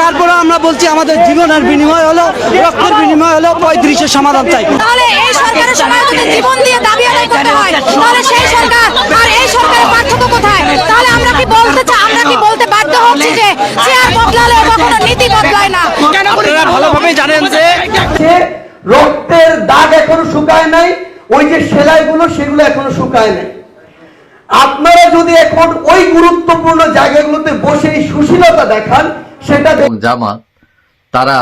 তারপরে আমরা বলছি আমাদের জীবনের বিনিময় হলো রক্তের বিনিময় হলো পঁয়ত্রিশের সমাধান চাই। তাহলে এই সরকারের সময় জীবন দিয়ে দাবি আদায় করতে হয়। তাহলে সেই সরকার আর এই সরকারের পার্থক্য কোথায়? তাহলে আমরা কি বলতে চাই আমরা কি বলতে বাধ্য হচ্ছি যে চেয়ার বদলালে কখনো নীতি বদলায় না? আপনারা ভালোভাবে জানেন যে যে রক্তের দাগ এখনও শুকায় নাই ওই যে সেলাইগুলো সেগুলো এখনও শুকায় নাই। আপনারা যদি এখন ওই গুরুত্বপূর্ণ জায়গাগুলোতে বসে এই সুশীলতা দেখান সেটা জামাত তারা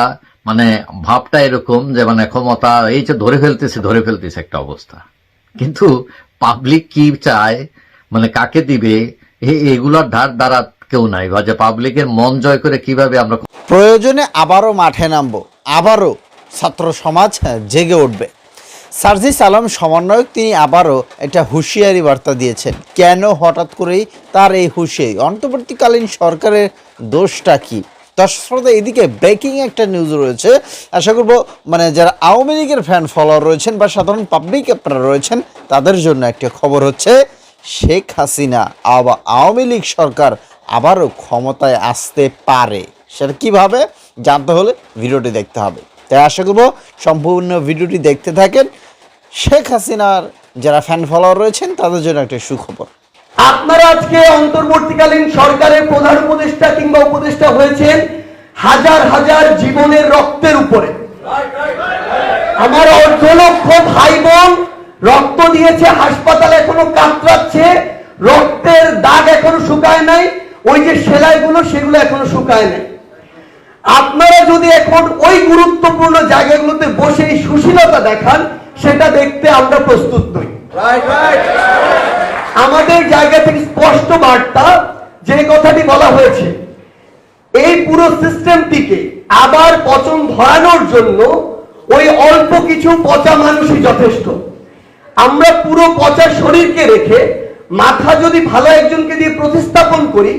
মানে ভাবটা এরকম যে মানে ক্ষমতা এই যে ধরে ফেলতেছে ধরে ফেলতেছে একটা অবস্থা। কিন্তু পাবলিক কি চায় মানে কাকে দিবে এগুলোর ধার দ্বারা কেউ নাই। বা যে পাবলিকের মন জয় করে কীভাবে আমরা প্রয়োজনে আবারও মাঠে নামবো। আবারও ছাত্র সমাজ জেগে উঠবে। সার্জিস আলম সমন্বয়ক, তিনি আবারও একটা হুঁশিয়ারি বার্তা দিয়েছেন। কেন হঠাৎ করেই তার এই হুঁশিয়ারি? অন্তর্বর্তীকালীন সরকারের দোষটা কি? দর্শক এদিকে ব্রেকিং একটা নিউজ রয়েছে। আশা করব মানে যারা আওয়ামী লীগের ফ্যান ফলোয়ার রয়েছেন বা সাধারণ পাবলিক আপনারা রয়েছেন, তাদের জন্য একটা খবর হচ্ছে, শেখ হাসিনা আওয়ামী লীগ সরকার আবারও ক্ষমতায় আসতে পারে। সেটা কীভাবে? জানতে হলে ভিডিওটি দেখতে হবে। তাই আশা করব, সম্পূর্ণ ভিডিওটি দেখতে থাকেন। শেখ হাসিনার যারা ফ্যান ফলোয়ার রয়েছেন, তাদের জন্য একটা সুখবর। আপনারা আজকে অন্তর্বর্তীকালীন সরকারের প্রধান উপদেষ্টা কিংবা উপদেষ্টা হয়েছেন হাজার হাজার জীবনের রক্তের উপরে। আমার অর্ধ লক্ষ ভাই বোন রক্ত দিয়েছে, হাসপাতাল এখনও কাতরাচ্ছে, রক্তের দাগ এখনও শুকায় নাই, ওই যে সেলাইগুলো সেগুলো এখনও শুকায় নাই। আপনারা যদি এখন ওই গুরুত্বপূর্ণ জায়গাগুলোতে বসে সুশীলতা দেখান সেটা দেখতে আমরা প্রস্তুত নই। আমাদের জায়গা থেকে স্পষ্ট বার্তা যে কথাটি বলা হয়েছে এই পুরো সিস্টেমটিকে আবার পচন ধরানোর জন্য ওই অল্প কিছু পচা মানুষই যথেষ্ট। আমরা পুরো পচা শরীরকে রেখে মাথা যদি ভালো একজনকে দিয়ে প্রতিস্থাপন করি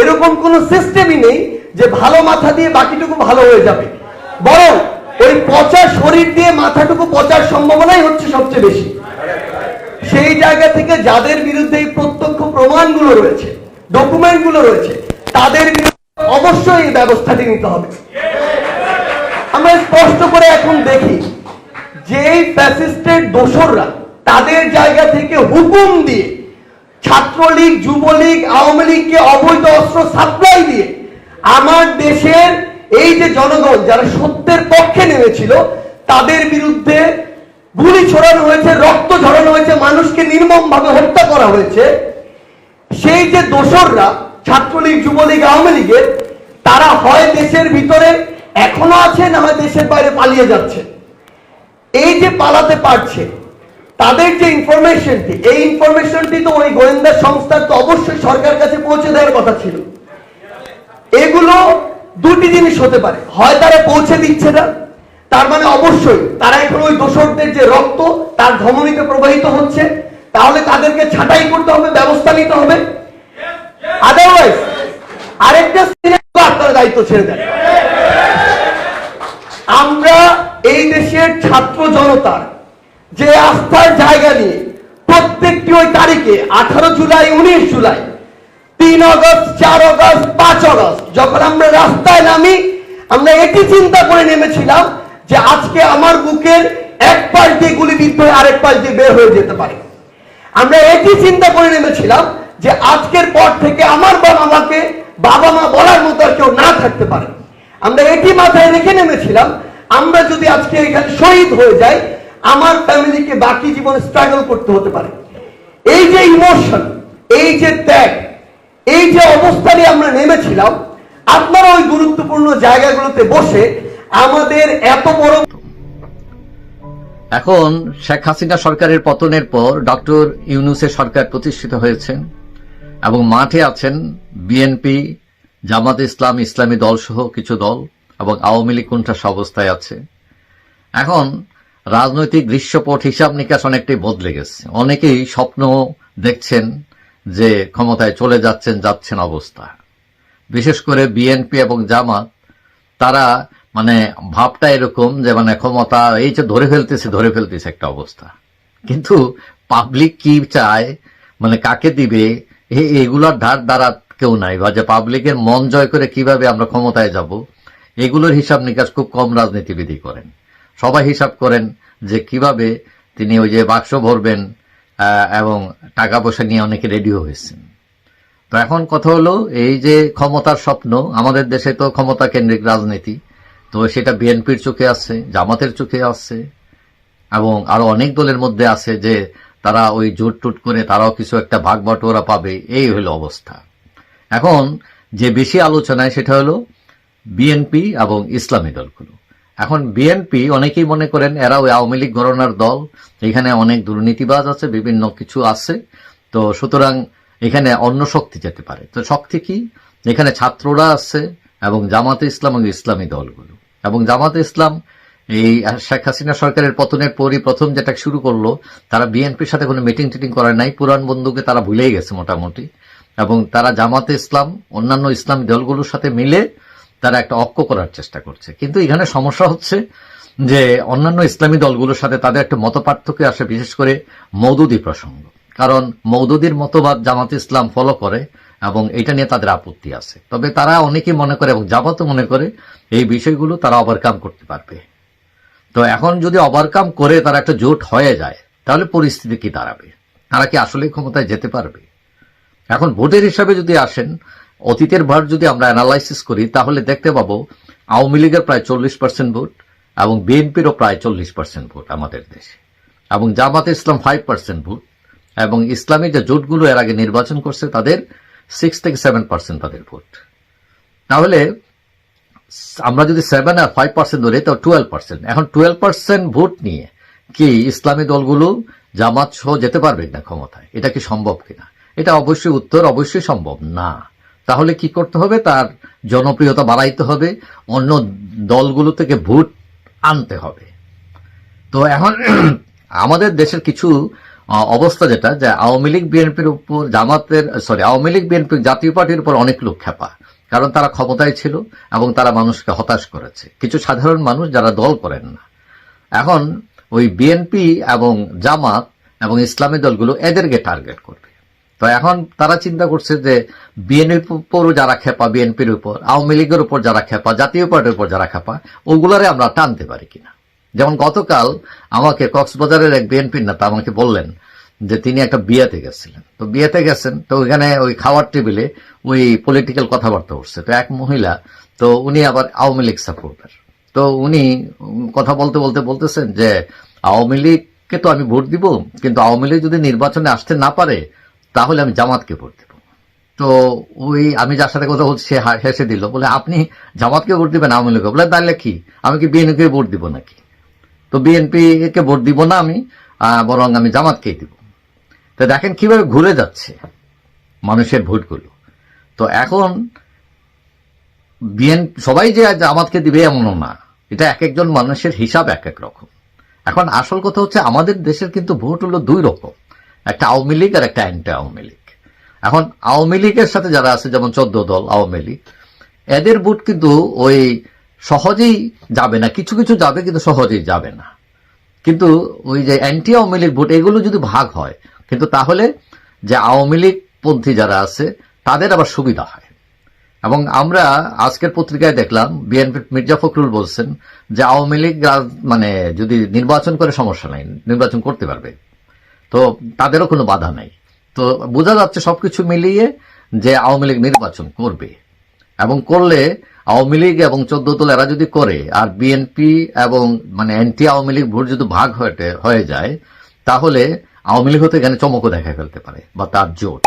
এরকম কোনো সিস্টেমই নেই যে ভালো মাথা দিয়ে বাকিটুকু ভালো হয়ে যাবে। বরং ওই পচা শরীর দিয়ে মাথাটুকু পচার সম্ভাবনাই হচ্ছে সবচেয়ে বেশি। সেই জায়গা থেকে যাদের বিরুদ্ধে এই প্রত্যক্ষ প্রমাণগুলো রয়েছে, ডকুমেন্টগুলো রয়েছে, তাদের অবশ্যই এই ব্যবস্থাটি নিতে হবে। আমরা স্পষ্ট করে এখন দেখি যে ফ্যাসিস্টের দোসররা তাদের জায়গা থেকে হুকুম দিয়ে ছাত্রলীগ, যুবলীগ, আওয়ামী লীগকে অবৈধ অস্ত্র সাপ্লাই দিয়ে আমার দেশের এই যে জনগণ যারা সত্যের পক্ষে নেমেছিল, তাদের বিরুদ্ধে গুলি ছড়ানো হয়েছে, রক্ত ঝরানো হয়েছে, মানুষকে নির্মম ভাবে হত্যা করা হয়েছে। সেই যে দোসররা, ছাত্রলীগ, যুবলীগ, আওয়ামী লীগের, তারা হয় দেশের ভিতরে, এখনও আছে, না হয় দেশের বাইরে পালিয়ে যাচ্ছে। এই যে পালাতে পারছে, তাদের যে ইনফরমেশনটি এই ইনফরমেশনটি তো ওই গোয়েন্দা সংস্থার তো অবশ্যই সরকার কাছে পৌঁছে দেওয়ার কথা ছিল। এগুলো দুটি জিনিস হতে পারে। হয় তারা পৌঁছে দিচ্ছে না, তার মানে অবশ্যই তারা এখন ওই দোষরদের যে রক্ত, তার ধমনীতে প্রবাহিত হচ্ছে, তাহলে তাদেরকে ছাঁটাই করতে হবে, ব্যবস্থা নিতে হবে। আদারওয়াইজ আরেকটা সিনেমা আপনারা দায়িত্ব ছেড়ে দেন। আমরা এই দেশের ছাত্র জনতার যে আস্থার জায়গা নিয়ে প্রত্যেকটি ওই তারিখে, আঠারো জুলাই, উনিশ জুলাই তিন আগস্ট চার আগস্ট পাঁচ আগস্ট যখন আমরা রাস্তায় নামি, আমরা এটি চিন্তা করে নেমেছিলাম যে আজকে আমার বুকের এক পাশ দিয়ে গুলিবিদ্ধ আরেক পাশ দিয়ে বের হয়ে যেতে পারে। আমরা এটি চিন্তা করে নেমেছিলাম যে আজকের পর থেকে আমার বাবা মাকে, বাবা মা বলার মতো আর কেউ না থাকতে পারে। আমরা এটি মাথায় রেখে নেমেছিলাম, আমরা যদি আজকে এখানে শহীদ হয়ে যাই, আমার ফ্যামিলিকে বাকি জীবনে স্ট্রাগল করতে হতে পারে। এই যে ইমোশন এই যে ত্যাগ এই যে অবস্থানে আমরা নেমেছিলাম, আপনারা ওই গুরুত্বপূর্ণ জায়গাগুলোতে বসে আমাদের এত বড় এখন শেখ হাসিনা সরকারের পতনের পর ডক্টর ইউনুসের সরকার প্রতিষ্ঠিত হয়েছেন এবং মাঠে আছেন বিএনপি, জামাত ইসলাম, ইসলামী দল সহ কিছু দল এবং আওয়ামী লীগ কোনটা অবস্থায় আছে। এখন রাজনৈতিক দৃশ্যপট হিসাব নিকাশ অনেকটাই বদলে গেছে। অনেকেই স্বপ্ন দেখছেন যে ক্ষমতায় চলে যাচ্ছেন যাচ্ছেন অবস্থা। বিশেষ করে বিএনপি এবং জামাত, তারা মানে ভাবটা এরকম যে মানে ক্ষমতা, এই যে ধরে ফেলতেছে ধরে ফেলতেছে একটা অবস্থা। কিন্তু পাবলিক কি চায় মানে কাকে দিবে এগুলোর ধার দ্বারা কেউ নাই বা যে পাবলিকের মন জয় করে কীভাবে আমরা ক্ষমতায় যাব, এগুলোর হিসাব নিকাশ খুব কম রাজনীতিবিদই করেন। সবাই হিসাব করেন যে কীভাবে তিনি ওই যে বাক্স ভরবেন এবং টাকা পয়সা নিয়ে অনেকে রেডিও হয়েছেন। তো এখন কথা হলো, এই যে ক্ষমতার স্বপ্ন, আমাদের দেশে তো ক্ষমতা কেন্দ্রিক রাজনীতি, তো সেটা বিএনপির চোখে আছে, জামাতের চোখে আছে, এবং আরও অনেক দলের মধ্যে আছে যে তারা ওই জোট টুট করে তারাও কিছু একটা ভাগ বাটোয়ারা পাবে, এই হলো অবস্থা। এখন যে বেশি আলোচনায় সেটা হলো বিএনপি এবং ইসলামী দলগুলো। এখন বিএনপি অনেকেই মনে করেন এরা ওই আওয়ামী লীগ গণনার দল। এখানে অনেক দুর্নীতিবাজ আছে, বিভিন্ন কিছু আছে। তো সুতরাং এখানে অন্য শক্তি যেতে পারে। তো শক্তি কি? এখানে ছাত্ররা আছে এবং জামাতে ইসলাম এবং ইসলামী দলগুলো। এবং জামাতে ইসলাম এই শেখ হাসিনা সরকারের পতনের পরই প্রথম যেটা শুরু করল, তারা বিএনপির সাথে কোনো মিটিং টিটিং করে নাই। পুরান বন্ধুকে তারা ভুলেই গেছে মোটামুটি। এবং তারা জামাতে ইসলাম, অন্যান্য ইসলামী দলগুলোর সাথে মিলে তারা একটা অক্ষ করার চেষ্টা করছে। কিন্তু এখানে সমস্যা হচ্ছে যে অন্যান্য ইসলামী দলগুলোর সাথে তাদের একটা মত পার্থক্য আসে, বিশেষ করে মৌদুদি প্রসঙ্গ। কারণ মৌদুদির মতবাদ জামাত ইসলাম ফলো করে এবং এটা নিয়ে তাদের আপত্তি আছে। তবে তারা অনেকেই মনে করে এবং জামাতও মনে করে এই বিষয়গুলো তারা ওভারকাম করতে পারবে। তো এখন যদি ওভারকাম করে তারা একটা জোট হয়ে যায়, তাহলে পরিস্থিতি কি দাঁড়াবে? তারা কি আসলে ক্ষমতায় যেতে পারবে? এখন ভোটের হিসাবে যদি আসেন অতীতের ভার যদি আমরা অ্যানালাইসিস করি, তাহলে দেখতে পাবো আওয়ামী লীগের প্রায় চল্লিশ পার্সেন্ট ভোট এবং বিএনপিরও প্রায় চল্লিশ পার্সেন্ট ভোট আমাদের দেশে। এবং জামাতে ইসলাম ফাইভ পার্সেন্ট ভোট এবং ইসলামী যে জোটগুলো এর আগে নির্বাচন করছে, তাদের সিক্স থেকে সেভেন পার্সেন্ট তাদের ভোট। তাহলে আমরা যদি সেভেন আর ফাইভ পার্সেন্ট ধরি তো টুয়েলভ পার্সেন্ট এখন টুয়েলভ পার্সেন্ট ভোট নিয়ে কি ইসলামী দলগুলো জামাত সহ যেতে পারবে না ক্ষমতায়? এটা কি সম্ভব কিনা? এটা অবশ্যই উত্তর অবশ্যই সম্ভব না। তাহলে কি করতে হবে? তার জনপ্রিয়তা বাড়াইতে হবে। অন্য দলগুলো থেকে ভোট আনতে হবে। তো এখন আমাদের দেশের কিছু অবস্থা যেটা, যে আওয়ামী লীগ, বিএনপির উপর, জামাতের সরি আওয়ামী লীগ বিএনপি জাতীয় পার্টির উপর অনেক লোক খেপা কারণ তারা ক্ষমতায় ছিল এবং তারা মানুষকে হতাশ করেছে। কিছু সাধারণ মানুষ যারা দল করেন না। এখন ওই বিএনপি এবং জামাত এবং ইসলামী দলগুলো এদেরকে টার্গেট করবে। তো এখন তারা চিন্তা করছে যে বিএনপির উপরও যারা খেপা, বিএনপির উপর, আওয়ামী লীগের উপর যারা খেপা, জাতীয় পার্টির উপর যারা খেপা, ওগুলারে আমরা টানতে পারি কিনা? যেমন গতকাল আমাকে কক্সবাজারের এক বিএনপির নেতা আমাকে বললেন যে তিনি একটা বিয়েতে গেছিলেন। তো বিয়েতে গেছেন, তো ওইখানে ওই খাওয়ার টেবিলে ওই পলিটিক্যাল কথাবার্তা উঠছে। তো এক মহিলা, তো উনি আবার আওয়ামী লীগ সাপোর্টার তো উনি কথা বলতে বলতে বলতেছেন যে আওয়ামী লীগকে তো আমি ভোট দিব, কিন্তু আওয়ামী লীগ যদি নির্বাচনে আসতে না পারে তাহলে আমি জামাতকে ভোট দেব। তো ওই আমি যার সাথে কথা বলছি, সে হেসে দিল। বলে, আপনি জামাতকে ভোট দিবেন আওয়ামী লীগকে? বলে, তাহলে কি? আমি কি বিএনপিকে ভোট দিব নাকি? তো বিএনপি কে ভোট দিব না আমি বরং আমি জামাতকেই দিব। তো দেখেন কীভাবে ঘুরে যাচ্ছে মানুষের ভোটগুলো। তো এখন বিএন সবাই যে জামাতকে দিবে এমনও না। এটা এক একজন মানুষের হিসাব এক এক রকম। এখন আসল কথা হচ্ছে, আমাদের দেশের কিন্তু ভোট হলো দুই রকম। একটা আওয়ামী লীগ আর একটা অ্যান্টি আওয়ামী লীগ। এখন আওয়ামী লীগের সাথে যারা আছে, যেমন চোদ্দ দল আওয়ামী লীগ, এদের ভোট কিন্তু ওই সহজেই যাবে না। কিছু কিছু যাবে কিন্তু সহজেই যাবে না। কিন্তু ওই যে অ্যান্টি আওয়ামী লীগ ভোট, এগুলো যদি ভাগ হয়, কিন্তু তাহলে যে আওয়ামী লীগ পন্থী যারা আছে, তাদের আবার সুবিধা হয়। এবং আমরা আজকের পত্রিকায় দেখলাম, বিএনপি মির্জা ফখরুল বলছেন যে আওয়ামী লীগ মানে যদি নির্বাচন করে সমস্যা নাই, নির্বাচন করতে পারবে। তো তাদেরও কোনো বাধা নাই। তো বোঝা যাচ্ছে সবকিছু মিলিয়ে যে আওয়ামী লীগ নির্বাচন করবে। এবং করলে আওয়ামী লীগ এবং চোদ্দ দল এরা যদি করে, আর বিএনপি এবং মানে অ্যান্টি আওয়ামী লীগ ভোট যদি ভাগ হয়ে হয়ে যায়, তাহলে আওয়ামী লীগ হতে এখানে চমকও দেখা ফেলতে পারে, বা তার জোট।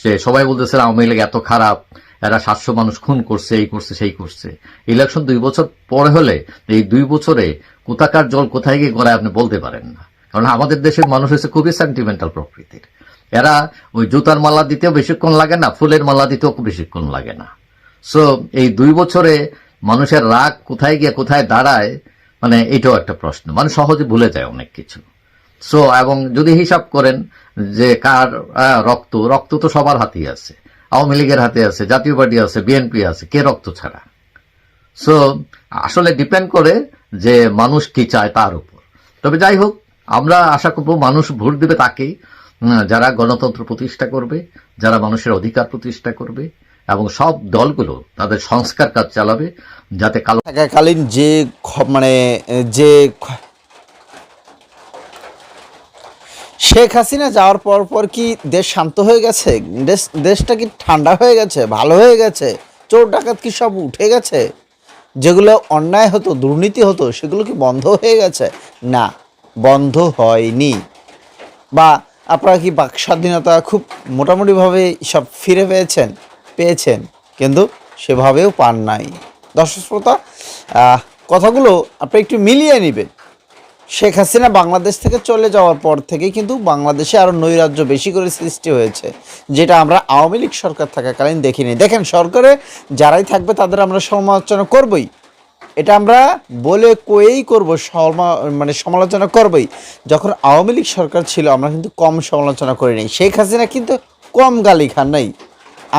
সে সবাই বলতেছে আওয়ামী লীগ এত খারাপ, এরা সাতশো মানুষ খুন করছে, এই করছে, সেই করছে। ইলেকশন দুই বছর পরে হলে, এই দুই বছরে কোথাকার জল কোথায় গিয়ে গড়ায় আপনি বলতে পারেন না। কারণ আমাদের দেশের মানুষ হচ্ছে খুবই সেন্টিমেন্টাল প্রকৃতির। এরা ওই জুতার মালা দিতেও বেশিক্ষণ লাগে না, ফুলের মালা দিতেও বেশিক্ষণ লাগে না। সো এই দুই বছরে মানুষের রাগ কোথায় গিয়ে কোথায় দাঁড়ায় মানে এটাও একটা প্রশ্ন। মানে সহজে ভুলে যায় অনেক কিছু। সো এবং যদি হিসাব করেন যে কার রক্ত রক্ত তো সবার হাতেই আছে। আওয়ামী লীগের হাতে আছে, জাতীয় পার্টি আছে, বিএনপি আছে, কে রক্ত ছাড়া? সো আসলে ডিপেন্ড করে যে মানুষ কি চায় তার উপর। তবে যাই হোক আমরা আশা করব মানুষ ভোট দেবে তাকেই যারা গণতন্ত্র প্রতিষ্ঠা করবে, যারা মানুষের অধিকার প্রতিষ্ঠা করবে, এবং সব দলগুলো তাদের সংস্কার কাজ চালাবে, যাতে কালো থাকাকালীন যে মানে যে শেখ হাসিনা যাওয়ার পর পর কি দেশ শান্ত হয়ে গেছে? দেশ, দেশটা কি ঠান্ডা হয়ে গেছে? ভালো হয়ে গেছে? চোর ডাকাত কি সব উঠে গেছে? যেগুলো অন্যায় হতো, দুর্নীতি হতো, সেগুলো কি বন্ধ হয়ে গেছে? না। বন্ধ হয়নি। বা আপনারা কি বাক স্বাধীনতা খুব মোটামুটিভাবে সব ফিরে পেয়েছেন? পেয়েছেন, কিন্তু সেভাবেও পান নাই। দর্শক শ্রোতা কথাগুলো আপনি একটু মিলিয়ে নেবেন। শেখ হাসিনা বাংলাদেশ থেকে চলে যাওয়ার পর থেকে কিন্তু বাংলাদেশে আরও নৈরাজ্য বেশি করে সৃষ্টি হয়েছে, যেটা আমরা আওয়ামী লীগ সরকার থাকাকালীন দেখিনি। দেখেন, সরকারে যারাই থাকবে তাদের আমরা সমালোচনা করবই। এটা আমরা বলে কয়েই করব মানে সমালোচনা করবই। যখন আওয়ামী লীগ সরকার ছিল, আমরা কিন্তু কম সমালোচনা করিনি শেখ হাসিনা কিন্তু কম গালি খান নাই।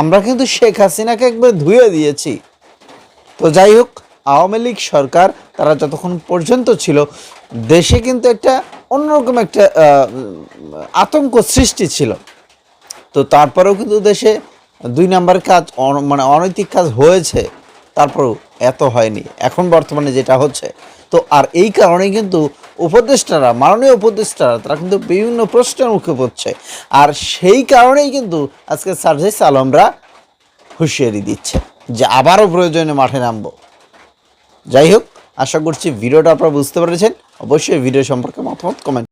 আমরা কিন্তু শেখ হাসিনাকে একবার ধুয়ে দিয়েছি। তো যাই হোক, আওয়ামী লীগ সরকার, তারা যতক্ষণ পর্যন্ত ছিল, দেশে কিন্তু একটা অন্যরকম একটা আতঙ্ক সৃষ্টি ছিল। তো তারপরেও কিন্তু দেশে দুই নাম্বার কাজ মানে অনৈতিক কাজ হয়েছে। তারপরেও এত হয়নি। এখন বর্তমানে যেটা হচ্ছে, তো আর এই কারণেই কিন্তু উপদেষ্টারা, মাননীয় উপদেষ্টারা, তারা কিন্তু বিভিন্ন প্রশ্নের মুখে পড়ছে। আর সেই কারণেই কিন্তু আজকে সার্জিস আলমরা হুঁশিয়ারি দিচ্ছে যে আবারও প্রয়োজনে মাঠে নামবো। যাই হোক, আশা করছি ভিডিওটা আপনারা বুঝতে পেরেছেন। অবশ্যই ভিডিও সম্পর্কে মতামত কমেন্ট